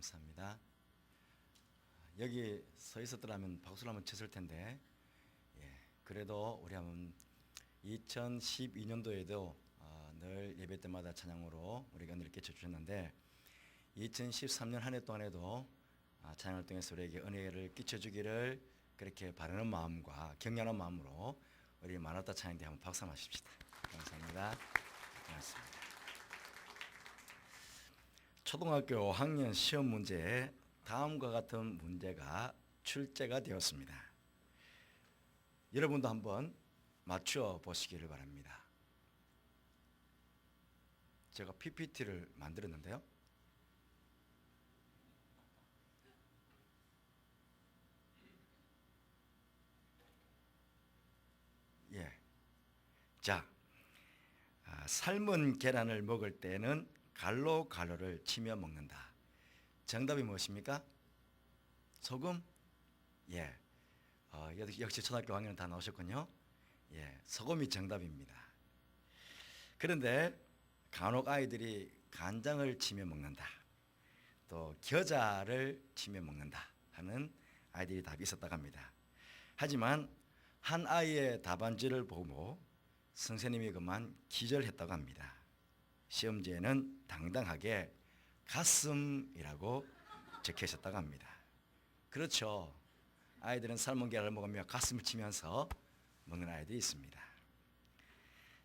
감사합니다. 여기 서 있었더라면 박수를 한번 쳤을 텐데, 예, 그래도 우리 한번 2012년도에도 어, 늘 예배 때마다 찬양으로 우리가 은혜를 끼쳐 주셨는데, 2013년 한 해 동안에도 아, 찬양을 통해서 우리에게 은혜를 끼쳐 주기를 그렇게 바라는 마음과 격려하는 마음으로 우리 마라타 찬양대 한번 박수 한번 하십시다. 감사합니다. 고맙습니다. 초등학교 5학년 시험 문제에 다음과 같은 문제가 출제가 되었습니다. 여러분도 한번 맞춰 보시기를 바랍니다. 제가 PPT를 만들었는데요. 예. 자, 아, 삶은 계란을 먹을 때는 갈로 갈로를 치며 먹는다. 정답이 무엇입니까? 소금? 예. 어, 역시- 초등학교 학년 다 나오셨군요. 예, 소금이 정답입니다. 그런데 간혹 아이들이 간장을 치며 먹는다. 또 겨자를 치며 먹는다 하는 아이들이 답이 있었다고 합니다. 하지만 한 아이의 답안지를 보고 선생님이 그만 기절했다고 합니다. 시험지에는 당당하게 가슴이라고 적혀 있었다고 합니다. 그렇죠. 아이들은 삶은 계란을 먹으며 가슴을 치면서 먹는 아이들이 있습니다.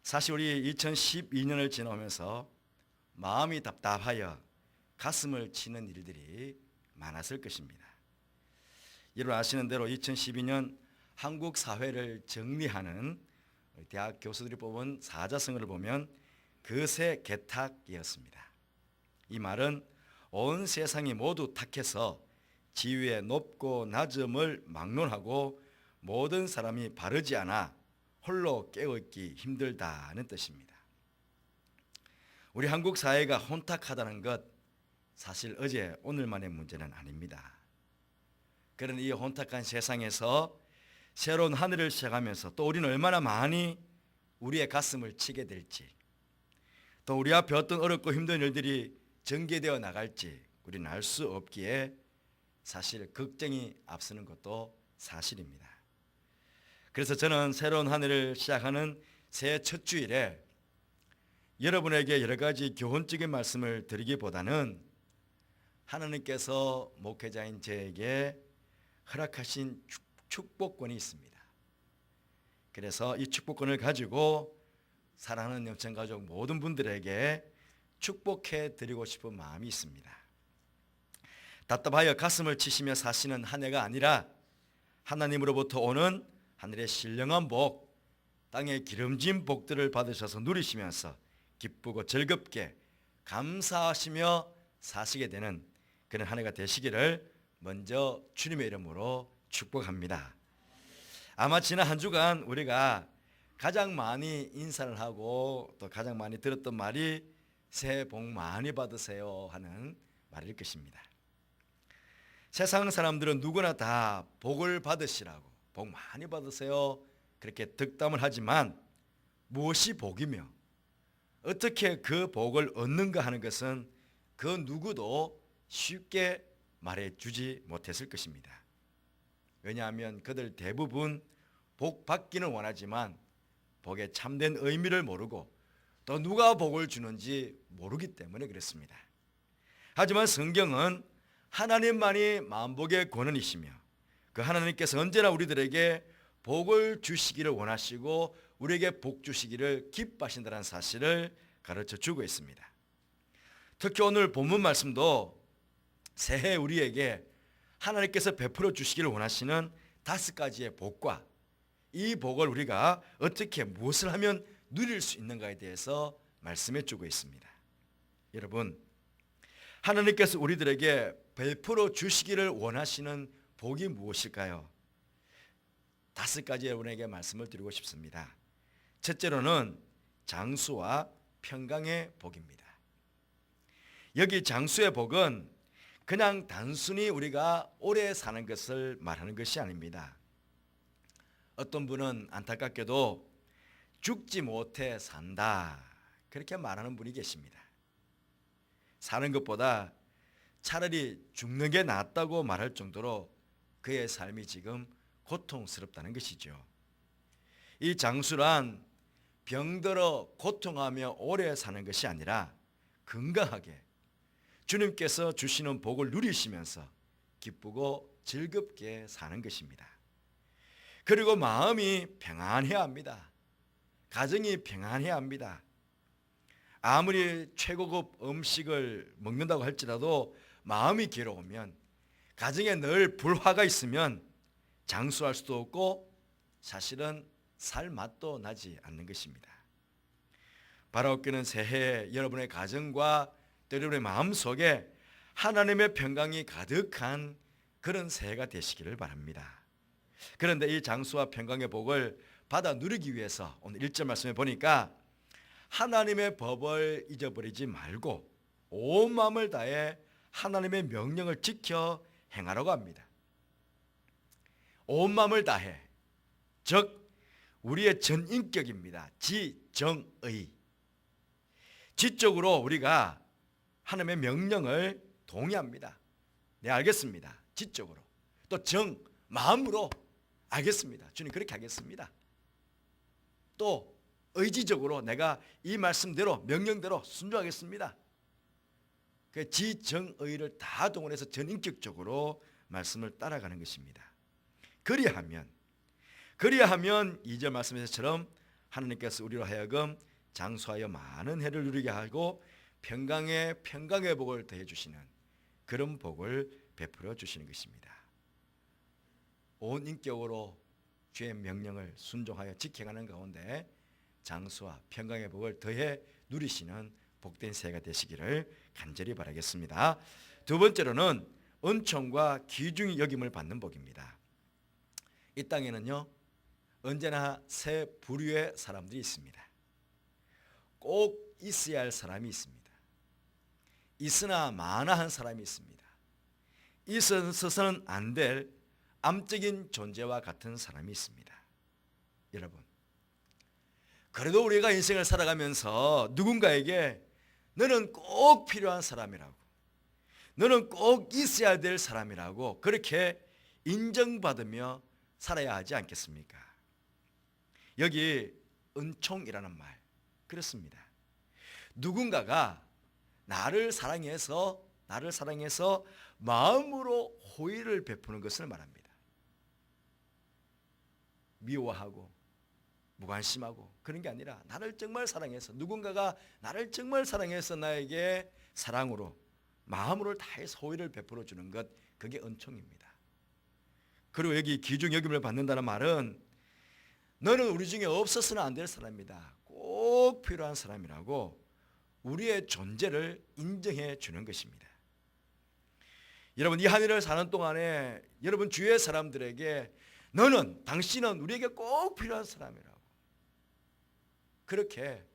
사실 우리 2012년을 지나오면서 마음이 답답하여 가슴을 치는 일들이 많았을 것입니다. 여러분 아시는 대로 2012년 한국 사회를 정리하는 대학 교수들이 뽑은 사자성어를 보면 그새 개탁이었습니다. 이 말은 온 세상이 모두 탁해서 지위의 높고 낮음을 막론하고 모든 사람이 바르지 않아 홀로 깨어있기 힘들다는 뜻입니다. 우리 한국 사회가 혼탁하다는 것 사실 어제 오늘만의 문제는 아닙니다. 그런 이 혼탁한 세상에서 새로운 하늘을 시작하면서 또 우리는 얼마나 많이 우리의 가슴을 치게 될지 또 우리 앞에 어떤 어렵고 힘든 일들이 전개되어 나갈지 우리는 알 수 없기에 사실 걱정이 앞서는 것도 사실입니다. 그래서 저는 새로운 한 해를 시작하는 새해 첫 주일에 여러분에게 여러 가지 교훈적인 말씀을 드리기보다는 하나님께서 목회자인 저에게 허락하신 축- 축복권이 있습니다. 그래서 이 축복권을 가지고 사랑하는 영천 가족 모든 분들에게 축복해 드리고 싶은 마음이 있습니다. 답답하여 가슴을 치시며 사시는 한 해가 아니라 하나님으로부터 오는 하늘의 신령한 복, 땅의 기름진 복들을 받으셔서 누리시면서 기쁘고 즐겁게 감사하시며 사시게 되는 그런 한 해가 되시기를 먼저 주님의 이름으로 축복합니다. 아마 지난 한 주간 우리가 가장 많이 인사를 하고 또 가장 많이 들었던 말이 새해 복 많이 받으세요 하는 말일 것입니다. 세상 사람들은 누구나 다 복을 받으시라고 복 많이 받으세요 그렇게 득담을 하지만 무엇이 복이며 어떻게 그 복을 얻는가 하는 것은 그 누구도 쉽게 말해 주지 못했을 것입니다. 왜냐하면 그들 대부분 복 받기는 원하지만 복의 참된 의미를 모르고 또 누가 복을 주는지 모르기 때문에 그렇습니다. 하지만 성경은 하나님만이 만복의 권원이시며 그 하나님께서 언제나 우리들에게 복을 주시기를 원하시고 우리에게 복 주시기를 기뻐하신다는 사실을 가르쳐 주고 있습니다. 특히 오늘 본문 말씀도 새해 우리에게 하나님께서 베풀어 주시기를 원하시는 다섯 가지의 복과 이 복을 우리가 어떻게 무엇을 하면 누릴 수 있는가에 대해서 말씀해 주고 있습니다. 여러분, 하나님께서 우리들에게 베풀어 주시기를 원하시는 복이 무엇일까요? 다섯 가지 여러분에게 말씀을 드리고 싶습니다. 첫째로는 장수와 평강의 복입니다. 여기 장수의 복은 그냥 단순히 우리가 오래 사는 것을 말하는 것이 아닙니다. 어떤 분은 안타깝게도 죽지 못해 산다. 그렇게 말하는 분이 계십니다. 사는 것보다 차라리 죽는 게 낫다고 말할 정도로 그의 삶이 지금 고통스럽다는 것이죠. 이 장수란 병들어 고통하며 오래 사는 것이 아니라 건강하게 주님께서 주시는 복을 누리시면서 기쁘고 즐겁게 사는 것입니다. 그리고 마음이 평안해야 합니다. 가정이 평안해야 합니다. 아무리 최고급 음식을 먹는다고 할지라도 마음이 괴로우면 가정에 늘 불화가 있으면 장수할 수도 없고 사실은 살 맛도 나지 않는 것입니다. 바라옵기는 새해 여러분의 가정과 또 여러분의 마음 속에 하나님의 평강이 가득한 그런 새해가 되시기를 바랍니다. 그런데 이 장수와 평강의 복을 받아 누리기 위해서 오늘 1절 말씀에 보니까 하나님의 법을 잊어버리지 말고 온 마음을 다해 하나님의 명령을 지켜 행하라고 합니다. 온 마음을 다해 즉 우리의 전 인격입니다. 지정의 지적으로 우리가 하나님의 명령을 동의합니다. 네 알겠습니다. 지적으로 또 정 마음으로 알겠습니다. 주님 그렇게 하겠습니다. 또 의지적으로 내가 이 말씀대로 명령대로 순종하겠습니다. 그 지정의를 다 동원해서 전인격적으로 말씀을 따라가는 것입니다. 그리하면 그리하면 이절 말씀에서처럼 하나님께서 우리로 하여금 장수하여 많은 해를 누리게 하고 평강의 평강의 복을 더해 주시는 그런 복을 베풀어 주시는 것입니다. 온 인격으로 주의 명령을 순종하여 지켜가는 가운데 장수와 평강의 복을 더해 누리시는 복된 새해가 되시기를 간절히 바라겠습니다. 두 번째로는 은총과 귀중히 여김을 받는 복입니다. 이 땅에는요 언제나 세 부류의 사람들이 있습니다. 꼭 있어야 할 사람이 있습니다. 있으나 마나한 사람이 있습니다. 있어서는 안 될 암적인 존재와 같은 사람이 있습니다. 여러분, 그래도 우리가 인생을 살아가면서 누군가에게 너는 꼭 필요한 사람이라고, 너는 꼭 있어야 될 사람이라고 그렇게 인정받으며 살아야 하지 않겠습니까? 여기 은총이라는 말 그렇습니다. 누군가가 나를 사랑해서 나를 사랑해서 마음으로 호의를 베푸는 것을 말합니다. 미워하고 무관심하고 그런 게 아니라 나를 정말 사랑해서 누군가가 나를 정말 사랑해서 나에게 사랑으로 마음으로 다해서 호의를 베풀어 주는 것 그게 은총입니다. 그리고 여기 기중 여김을 받는다는 말은 너는 우리 중에 없어서는 안 될 사람이다. 꼭 필요한 사람이라고 우리의 존재를 인정해 주는 것입니다. 여러분 이 한 해를 사는 동안에 여러분 주위의 사람들에게 너는 당신은 우리에게 꼭 필요한 사람이라고 그렇게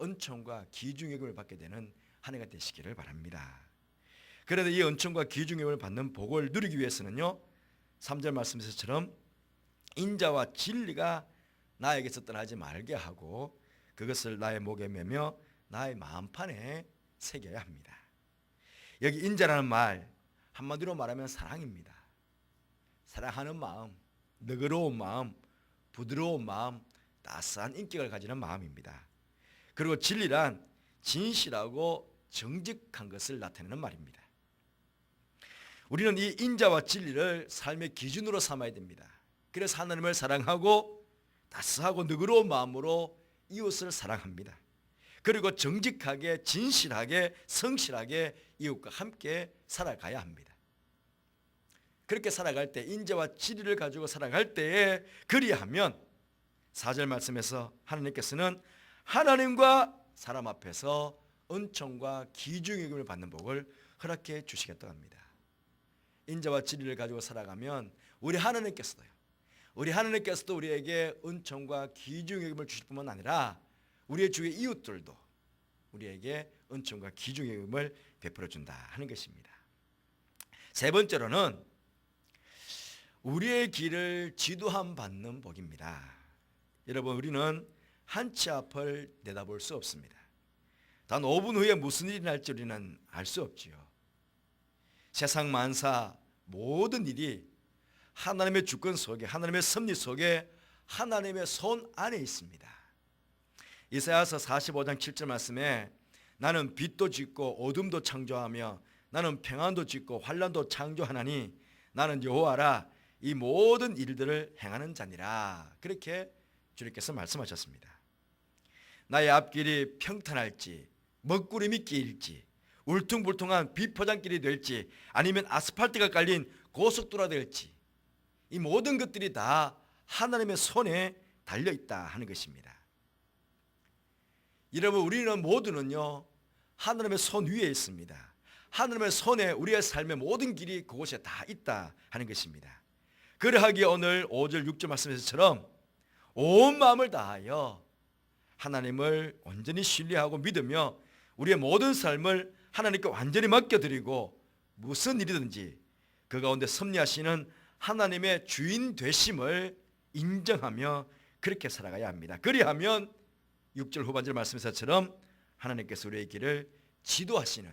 은총과 기중역을 받게 되는 한 해가 되시기를 바랍니다. 그래도 이 은총과 기중역을 받는 복을 누리기 위해서는요. 3절 말씀에서처럼 인자와 진리가 나에게서 떠나지 말게 하고 그것을 나의 목에 매며 나의 마음판에 새겨야 합니다. 여기 인자라는 말 한마디로 말하면 사랑입니다. 사랑하는 마음, 너그러운 마음, 부드러운 마음, 따스한 인격을 가지는 마음입니다. 그리고 진리란 진실하고 정직한 것을 나타내는 말입니다. 우리는 이 인자와 진리를 삶의 기준으로 삼아야 됩니다. 그래서 하나님을 사랑하고 따스하고 너그러운 마음으로 이웃을 사랑합니다. 그리고 정직하게 진실하게 성실하게 이웃과 함께 살아가야 합니다. 그렇게 살아갈 때 인재와 진리를 가지고 살아갈 때에 그리하면 4절 말씀에서 하나님께서는 하나님과 사람 앞에서 은총과 기중임을 받는 복을 허락해 주시겠다고 합니다. 인자와 진리를 가지고 살아가면 우리 하나님께서도요. 우리 하나님께서도 우리에게 은총과 기중임을 주실 뿐만 아니라 우리의 주위 이웃들도 우리에게 은총과 기중임을 베풀어 준다 하는 것입니다. 세 번째로는 우리의 길을 지도함 받는 복입니다. 여러분 우리는 한치 앞을 내다볼 수 없습니다. 단 5분 후에 무슨 일이 날지 우리는 알 수 없지요. 세상 만사 모든 일이 하나님의 주권 속에 하나님의 섭리 속에 하나님의 손 안에 있습니다. 이사야서 45장 7절 말씀에 나는 빛도 짓고 어둠도 창조하며 나는 평안도 짓고 환란도 창조하나니 나는 여호와라 이 모든 일들을 행하는 자니라 그렇게 주님께서 말씀하셨습니다. 나의 앞길이 평탄할지 먹구름이 끼일지 울퉁불퉁한 비포장길이 될지 아니면 아스팔트가 깔린 고속도로가 될지 이 모든 것들이 다 하나님의 손에 달려 있다 하는 것입니다. 여러분 우리는 모두는요 하나님의 손 위에 있습니다. 하나님의 손에 우리의 삶의 모든 길이 그곳에 다 있다 하는 것입니다. 그러하기에 오늘 5절 6절 말씀에서처럼 온 마음을 다하여 하나님을 온전히 신뢰하고 믿으며 우리의 모든 삶을 하나님께 완전히 맡겨드리고 무슨 일이든지 그 가운데 섭리하시는 하나님의 주인 되심을 인정하며 그렇게 살아가야 합니다. 그리하면 6절 후반절 말씀에서처럼 하나님께서 우리의 길을 지도하시는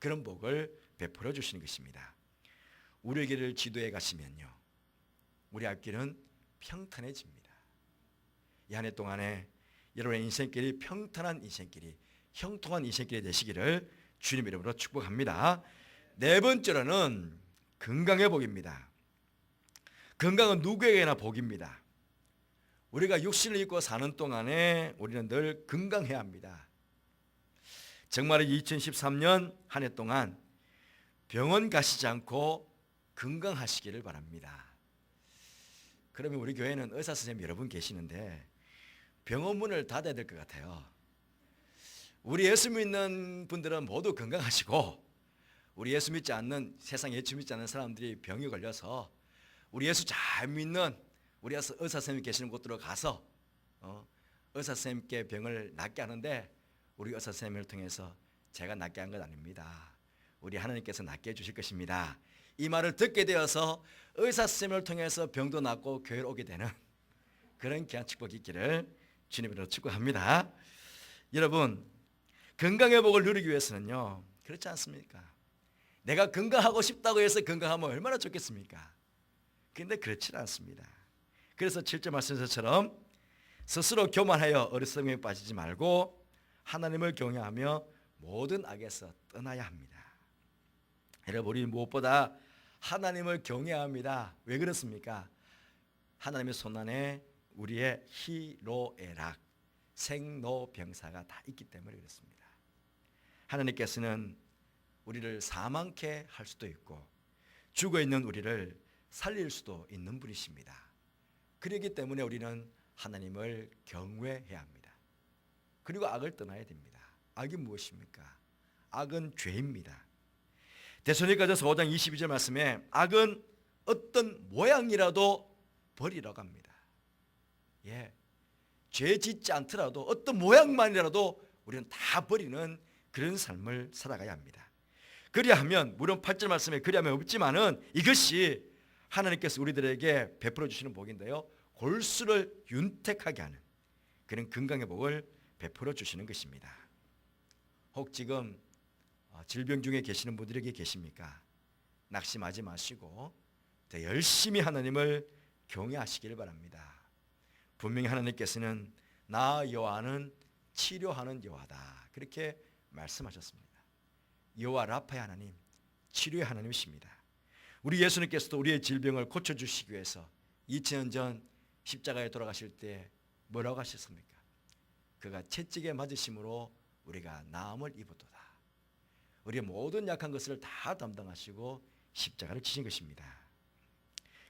그런 복을 베풀어 주시는 것입니다. 우리의 길을 지도해 가시면요. 우리 앞길은 평탄해집니다. 이 한 해 동안에 여러분의 인생길이 평탄한 인생길이 형통한 인생길이 되시기를 주님 이름으로 축복합니다. 네 번째로는 건강의 복입니다. 건강은 누구에게나 복입니다. 우리가 육신을 입고 사는 동안에 우리는 늘 건강해야 합니다. 정말 2013년 한 해 동안 병원 가시지 않고 건강하시기를 바랍니다. 그러면 우리 교회는 의사 선생님 여러 분 계시는데 병원 문을 닫아야 될 것 같아요. 우리 예수 믿는 분들은 모두 건강하시고 우리 예수 믿지 않는 세상 예수 믿지 않는 사람들이 병에 걸려서 우리 예수 잘 믿는 우리 의사 선생님 계시는 곳으로 가서 어, 의사 선생님께 병을 낫게 하는데 우리 의사 선생님을 통해서 제가 낫게 한건 아닙니다. 우리 하나님께서 낫게 해주실 것입니다. 이 말을 듣게 되어서 의사 선생님을 통해서 병도 낫고 교회로 오게 되는 그런 귀한 축복이 있기를 주님으로 축복합니다. 여러분 건강의 복을 누리기 위해서는요 그렇지 않습니까? 내가 건강하고 싶다고 해서 건강하면 얼마나 좋겠습니까? 근데 그렇지 않습니다. 그래서 7절 말씀에서처럼 스스로 교만하여 어리석음에 빠지지 말고 하나님을 경외하며 모든 악에서 떠나야 합니다. 여러분 우리 무엇보다 하나님을 경외합니다. 왜 그렇습니까? 하나님의 손안에 우리의 희로애락, 생로병사가 다 있기 때문에 그렇습니다. 하나님께서는 우리를 사망케 할 수도 있고 죽어 있는 우리를 살릴 수도 있는 분이십니다. 그렇기 때문에 우리는 하나님을 경외해야 합니다. 그리고 악을 떠나야 됩니다. 악이 무엇입니까? 악은 죄입니다. 데소니가전서 5장 22절 말씀에 악은 어떤 모양이라도 버리라고 합니다. 예. 죄 짓지 않더라도 어떤 모양만이라도 우리는 다 버리는 그런 삶을 살아가야 합니다. 그리하면 물론 8절 말씀에 그리하면 없지만은 이것이 하나님께서 우리들에게 베풀어 주시는 복인데요. 골수를 윤택하게 하는 그런 건강의 복을 베풀어 주시는 것입니다. 혹 지금 어, 질병 중에 계시는 분들에게 계십니까? 낙심하지 마시고 더 열심히 하나님을 경외하시기를 바랍니다. 분명히 하나님께서는 나 여호와는 치료하는 여호와다. 그렇게 말씀하셨습니다. 여호와 라파의 하나님, 치료의 하나님이십니다. 우리 예수님께서도 우리의 질병을 고쳐 주시기 위해서 2000년 전 십자가에 돌아가실 때 뭐라고 하셨습니까? 그가 채찍에 맞으심으로 우리가 나음을 입었도다. 우리의 모든 약한 것을 다 담당하시고 십자가를 치신 것입니다.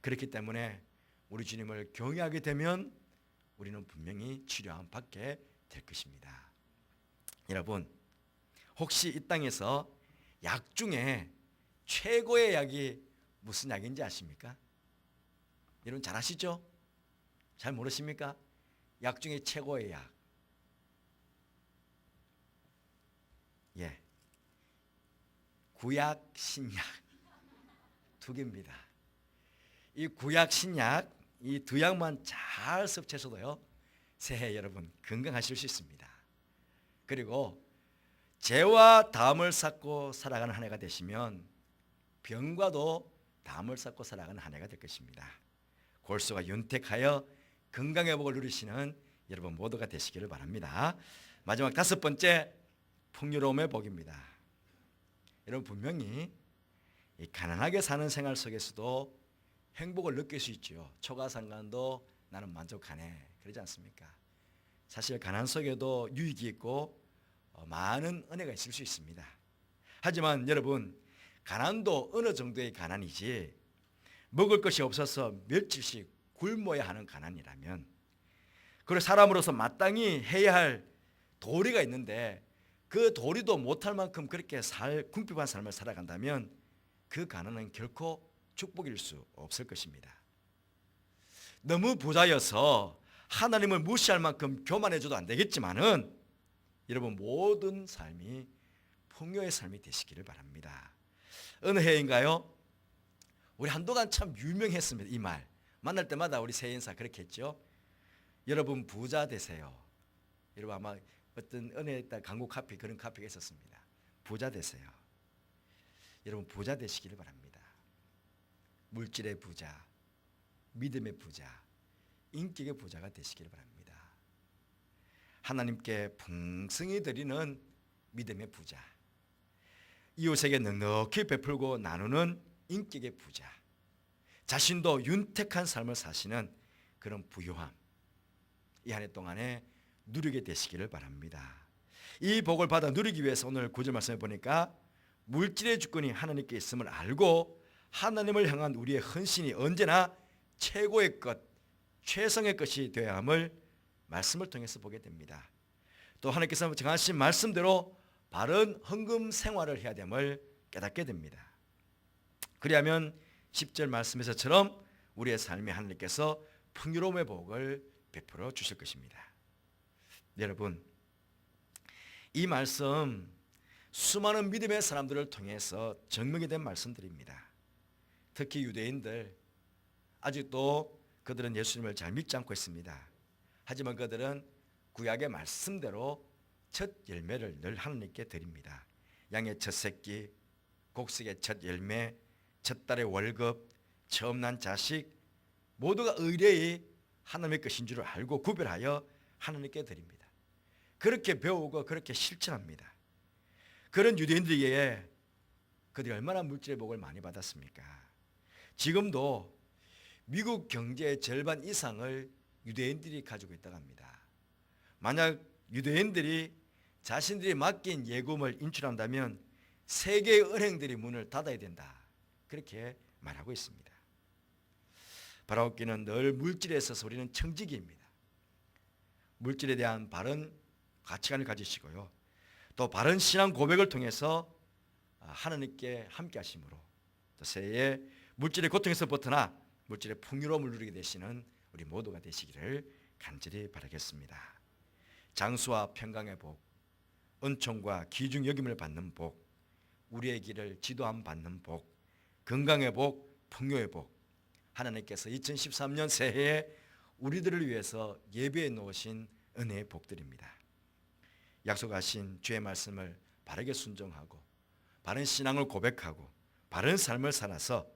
그렇기 때문에 우리 주님을 경외하게 되면 우리는 분명히 치료함 받게 될 것입니다. 여러분, 혹시 이 땅에서 약 중에 최고의 약이 무슨 약인지 아십니까? 여러분 잘 아시죠? 잘 모르십니까? 약 중에 최고의 약. 예. 구약, 신약 두 개입니다. 이 구약, 신약 이 두 약만 잘 섭취해서도요 새해 여러분 건강하실 수 있습니다. 그리고 죄와 담을 쌓고 살아가는 한 해가 되시면 병과도 담을 쌓고 살아가는 한 해가 될 것입니다. 골수가 윤택하여 건강의 복을 누리시는 여러분 모두가 되시기를 바랍니다. 마지막 다섯 번째 풍요로움의 복입니다. 여러분 분명히 이 가난하게 사는 생활 속에서도 행복을 느낄 수 있죠. 초가상간도 나는 만족하네. 그러지 않습니까? 사실 가난 속에도 유익이 있고 어, 많은 은혜가 있을 수 있습니다. 하지만 여러분 가난도 어느 정도의 가난이지 먹을 것이 없어서 며칠씩 굶어야 하는 가난이라면 그리고 사람으로서 마땅히 해야 할 도리가 있는데 그 도리도 못할 만큼 그렇게 살 궁핍한 삶을 살아간다면 그 가난은 결코 축복일 수 없을 것입니다. 너무 부자여서 하나님을 무시할 만큼 교만해줘도 안 되겠지만은 여러분 모든 삶이 풍요의 삶이 되시기를 바랍니다. 어느 해인가요? 우리 한동안 참 유명했습니다. 이 말. 만날 때마다 우리 새해 인사 그렇게 했죠. 여러분 부자 되세요. 여러분 아마 어떤 은혜에 따 광고 카피 그런 카피가 있었습니다. 부자 되세요. 여러분 부자 되시기를 바랍니다. 물질의 부자, 믿음의 부자, 인격의 부자가 되시기를 바랍니다. 하나님께 풍성히 드리는 믿음의 부자, 이웃에게 넉넉히 베풀고 나누는 인격의 부자, 자신도 윤택한 삶을 사시는 그런 부유함, 이 한 해 동안에 누리게 되시기를 바랍니다. 이 복을 받아 누리기 위해서 오늘 구절 말씀에 보니까 물질의 주권이 하나님께 있음을 알고 하나님을 향한 우리의 헌신이 언제나 최고의 것, 최성의 것이 되어야 함을 말씀을 통해서 보게 됩니다. 또 하나님께서 정하신 말씀대로 바른 헌금 생활을 해야 됨을 깨닫게 됩니다. 그리하면 10절 말씀에서처럼 우리의 삶에 하나님께서 풍요로움의 복을 베풀어 주실 것입니다. 여러분, 이 말씀 수많은 믿음의 사람들을 통해서 증명이 된 말씀들입니다. 특히 유대인들 아직도 그들은 예수님을 잘 믿지 않고 있습니다. 하지만 그들은 구약의 말씀대로 첫 열매를 늘 하나님께 드립니다. 양의 첫 새끼, 곡식의 첫 열매, 첫 달의 월급, 처음 난 자식 모두가 의뢰의 하나님의 것인 줄 알고 구별하여 하나님께 드립니다. 그렇게 배우고 그렇게 실천합니다. 그런 유대인들에게 그들이 얼마나 물질의 복을 많이 받았습니까? 지금도 미국 경제의 절반 이상을 유대인들이 가지고 있다고 합니다. 만약 유대인들이 자신들이 맡긴 예금을 인출한다면 세계의 은행들이 문을 닫아야 된다. 그렇게 말하고 있습니다. 바라옵기는 늘 물질에 있어서 우리는 청지기입니다. 물질에 대한 바른 가치관을 가지시고요. 또 바른 신앙 고백을 통해서 하나님께 함께 하심으로 또 새해 물질의 고통에서 벗어나 물질의 풍요로움을 누리게 되시는 우리 모두가 되시기를 간절히 바라겠습니다. 장수와 평강의 복, 은총과 기중 여김을 받는 복, 우리의 길을 지도함 받는 복, 건강의 복, 풍요의 복, 하나님께서 2013년 새해에 우리들을 위해서 예배해 놓으신 은혜의 복들입니다. 약속하신 주의 말씀을 바르게 순종하고 바른 신앙을 고백하고 바른 삶을 살아서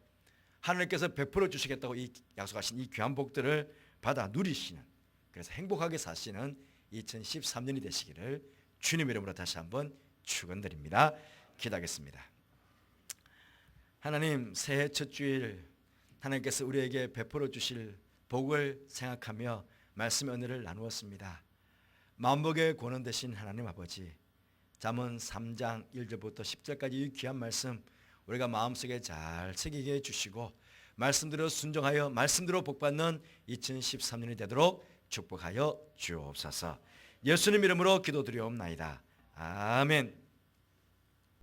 하나님께서 베풀어 주시겠다고 이 약속하신 이 귀한 복들을 받아 누리시는 그래서 행복하게 사시는 2013년이 되시기를 주님 이름으로 다시 한번 축원드립니다. 기도하겠습니다. 하나님 새해 첫 주일 하나님께서 우리에게 베풀어 주실 복을 생각하며 말씀의 은혜를 나누었습니다. 만복의 권원 되신 하나님 아버지 잠언 3장 1절부터 10절까지 이 귀한 말씀 우리가 마음속에 잘 새기게 해 주시고 말씀대로 순종하여 말씀대로 복받는 2013년이 되도록 축복하여 주옵소서. 예수님 이름으로 기도드리옵나이다. 아멘.